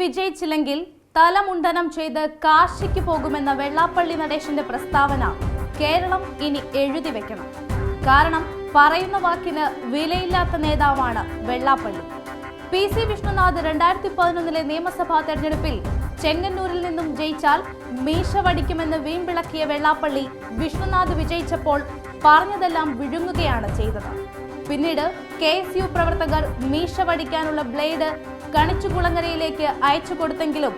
വിജയിച്ചില്ലെങ്കിൽ തലമുണ്ടനം ചെയ്ത് കാശിക്ക് പോകുമെന്ന വെള്ളാപ്പള്ളി നടേശന്റെ പ്രസ്താവന കേരളം ഇനി എഴുതി വെക്കണം. കാരണം പറയുന്ന വാക്കിന് വിലയില്ലാത്ത നേതാവാണ് വെള്ളാപ്പള്ളി. പി സി വിഷ്ണുനാഥ് രണ്ടായിരത്തി പതിനൊന്നിലെ നിയമസഭാ തെരഞ്ഞെടുപ്പിൽ ചെങ്ങന്നൂരിൽ നിന്നും ജയിച്ചാൽ മീശ വടിക്കുമെന്ന് വീമ്പിളക്കിയ വെള്ളാപ്പള്ളി വിഷ്ണുനാഥ് വിജയിച്ചപ്പോൾ പറഞ്ഞതെല്ലാം വിഴുങ്ങുകയാണ് ചെയ്തത്. പിന്നീട് കെ എസ് യു പ്രവർത്തകർ മീശ വടിക്കാനുള്ള ബ്ലേഡ് കണിച്ചുകുളങ്ങരയിലേക്ക് അയച്ചു കൊടുത്തെങ്കിലും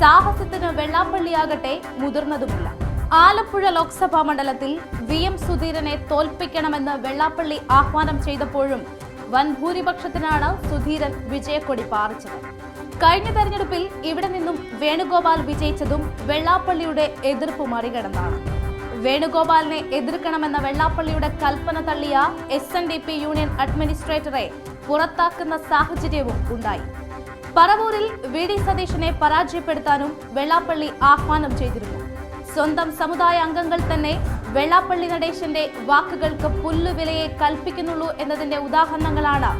സാഹസത്തിന് വെള്ളാപ്പള്ളിയാകട്ടെ മുതിർന്നതുമില്ല. ആലപ്പുഴ ലോക്സഭാ മണ്ഡലത്തിൽ വി എം സുധീരനെ തോൽപ്പിക്കണമെന്ന് വെള്ളാപ്പള്ളി ആഹ്വാനം ചെയ്തപ്പോഴും വൻ ഭൂരിപക്ഷത്തിനാണ് സുധീരൻ വിജയക്കൊടി പാറിച്ചത്. കഴിഞ്ഞ തെരഞ്ഞെടുപ്പിൽ ഇവിടെ നിന്നും വേണുഗോപാൽ വിജയിച്ചതും വെള്ളാപ്പള്ളിയുടെ എതിർപ്പ് മറികടന്നാണ്. വേണുഗോപാലിനെ എതിർക്കണമെന്ന വെള്ളാപ്പള്ളിയുടെ കൽപ്പന തള്ളിയ എസ് യൂണിയൻ അഡ്മിനിസ്ട്രേറ്ററെ പുറത്താക്കുന്ന സാഹചര്യവും ഉണ്ടായി. പറവൂരിൽ വി ഡി സതീശനെ പരാജയപ്പെടുത്താനും വെള്ളാപ്പള്ളി ആഹ്വാനം ചെയ്തിരുന്നു. സ്വന്തം സമുദായ അംഗങ്ങൾ തന്നെ വെള്ളാപ്പള്ളി നടേശന്റെ വാക്കുകൾക്ക് പുല്ലുവിലയെ കൽപ്പിക്കുന്നുള്ളൂ എന്നതിന്റെ ഉദാഹരണങ്ങളാണ്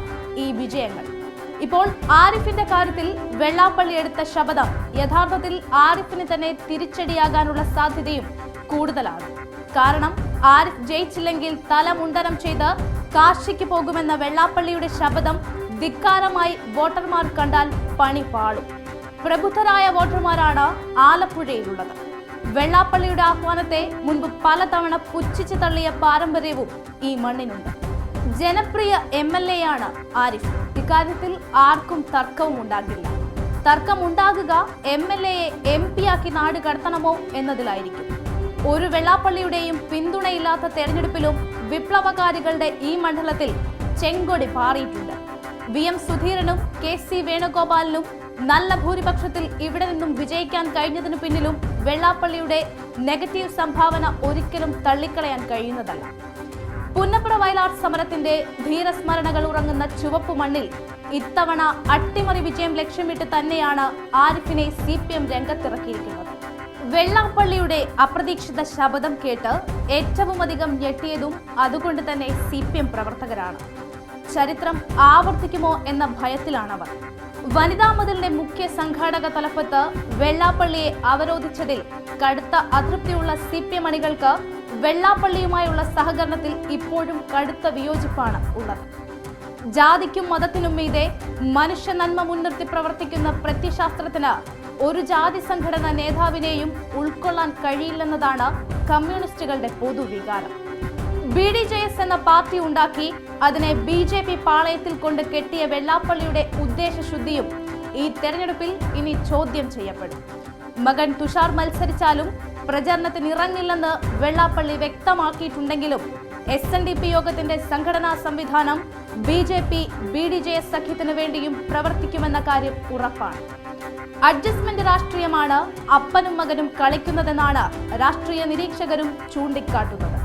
ഈ വിജയങ്ങൾ. ഇപ്പോൾ ആരിഫിന്റെ കാര്യത്തിൽ വെള്ളാപ്പള്ളി എടുത്ത ശപഥം യഥാർത്ഥത്തിൽ ആരിഫിന് തന്നെ തിരിച്ചടിയാകാനുള്ള സാധ്യതയും കൂടുതലാണ്. കാരണം ആരിഫ് ജയിച്ചില്ലെങ്കിൽ തല മുണ്ടനം ചെയ്ത് കാശിക്ക് പോകുമെന്ന വെള്ളാപ്പള്ളിയുടെ ശപഥം ധിക്കാരമായി വോട്ടർമാർ കണ്ടാൽ പണി പാളും. പ്രബുദ്ധരായ വോട്ടർമാരാണ് ആലപ്പുഴയിലുള്ളത്. വെള്ളാപ്പള്ളിയുടെ ആഹ്വാനത്തെ മുൻപ് പലതവണ പുച്ഛിച്ചു തള്ളിയ പാരമ്പര്യവും ഈ മണ്ണിനുണ്ട്. ജനപ്രിയ എം എൽ എ ആണ് ആരിഫ്. ഇക്കാര്യത്തിൽ ആർക്കും തർക്കവും ഉണ്ടാകില്ല. തർക്കമുണ്ടാകുക എം എൽ എയെ എം പി ആക്കി നാട് കടത്തണമോ എന്നതിലായിരിക്കും. ഒരു വെള്ളാപ്പള്ളിയുടെയും പിന്തുണയില്ലാത്ത തെരഞ്ഞെടുപ്പിലും വിപ്ലവകാരികളുടെ ഈ മണ്ഡലത്തിൽ ചെങ്കൊടി പാറിയിട്ടുണ്ട്. വി എം സുധീരനും കെ സി വേണുഗോപാലിനും നല്ല ഭൂരിപക്ഷത്തിൽ ഇവിടെ നിന്നും വിജയിക്കാൻ കഴിഞ്ഞതിനു പിന്നിലും വെള്ളാപ്പള്ളിയുടെ നെഗറ്റീവ് സംഭാവന ഒരിക്കലും തള്ളിക്കളയാൻ കഴിയുന്നതല്ല. പുന്നപ്പുറ വയലാർ സമരത്തിന്റെ ധീരസ്മരണകൾ ഉറങ്ങുന്ന ചുവപ്പു മണ്ണിൽ ഇത്തവണ അട്ടിമറി വിജയം ലക്ഷ്യമിട്ട് തന്നെയാണ് ആരിഫിനെ സി പി എം രംഗത്തിറക്കിയിരിക്കുന്നത്. വെള്ളാപ്പള്ളിയുടെ അപ്രതീക്ഷിത ശബ്ദം കേട്ട് ഏറ്റവുമധികം ഞെട്ടിയതും അതുകൊണ്ട് തന്നെ സി പി എം പ്രവർത്തകരാണ്. ചരിത്രം ആവർത്തിക്കുമോ എന്ന ഭയത്തിലാണവർ. വനിതാ മതിലിന്റെ മുഖ്യ സംഘാടക തലപ്പത്ത് വെള്ളാപ്പള്ളിയെ അവരോധിച്ചതിൽ കടുത്ത അതൃപ്തിയുള്ള സി പി എം അണികൾക്ക് വെള്ളാപ്പള്ളിയുമായുള്ള സഹകരണത്തിൽ ഇപ്പോഴും കടുത്ത വിയോജിപ്പാണ് ഉള്ളത്. ജാതിക്കും മതത്തിനും മീതെ മനുഷ്യ നന്മ മുൻനിർത്തി പ്രവർത്തിക്കുന്ന പ്രത്യശാസ്ത്രത്തിന് ഒരു ജാതി സംഘടന നേതാവിനെയും ഉൾക്കൊള്ളാൻ കഴിയില്ലെന്നതാണ് കമ്മ്യൂണിസ്റ്റുകളുടെ പൊതുവികാരം. ബി ഡി ജെ എസ് എന്ന പാർട്ടി ഉണ്ടാക്കി അതിനെ ബി ജെ പി പാളയത്തിൽ കൊണ്ട് കെട്ടിയ വെള്ളാപ്പള്ളിയുടെ ഉദ്ദേശശുദ്ധിയും ഈ തെരഞ്ഞെടുപ്പിൽ ഇനി ചോദ്യം ചെയ്യപ്പെടും. മകൻ തുഷാർ മത്സരിച്ചാലും പ്രചാരണത്തിന് ഇറങ്ങില്ലെന്ന് വെള്ളാപ്പള്ളി വ്യക്തമാക്കിയിട്ടുണ്ടെങ്കിലും എസ് എൻ ഡി പി യോഗത്തിന്റെ സംഘടനാ സംവിധാനം B J P B D J S സഖ്യത്തിനു വേണ്ടിയും പ്രവർത്തിക്കുമെന്ന കാര്യം ഉറപ്പാണ്. അഡ്ജസ്റ്റ്മെന്റ് രാഷ്ട്രീയമാണ് അപ്പനും മകനും കളിക്കുന്നതെന്നാണ് രാഷ്ട്രീയ നിരീക്ഷകരും ചൂണ്ടിക്കാട്ടുന്നത്.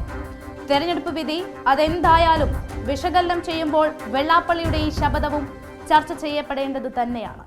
തെരഞ്ഞെടുപ്പ് വിധി അതെന്തായാലും വിശകലനം ചെയ്യുമ്പോൾ വെള്ളാപ്പള്ളിയുടെ ഈ ശപഥവും ചർച്ച ചെയ്യപ്പെടേണ്ടത് തന്നെയാണ്.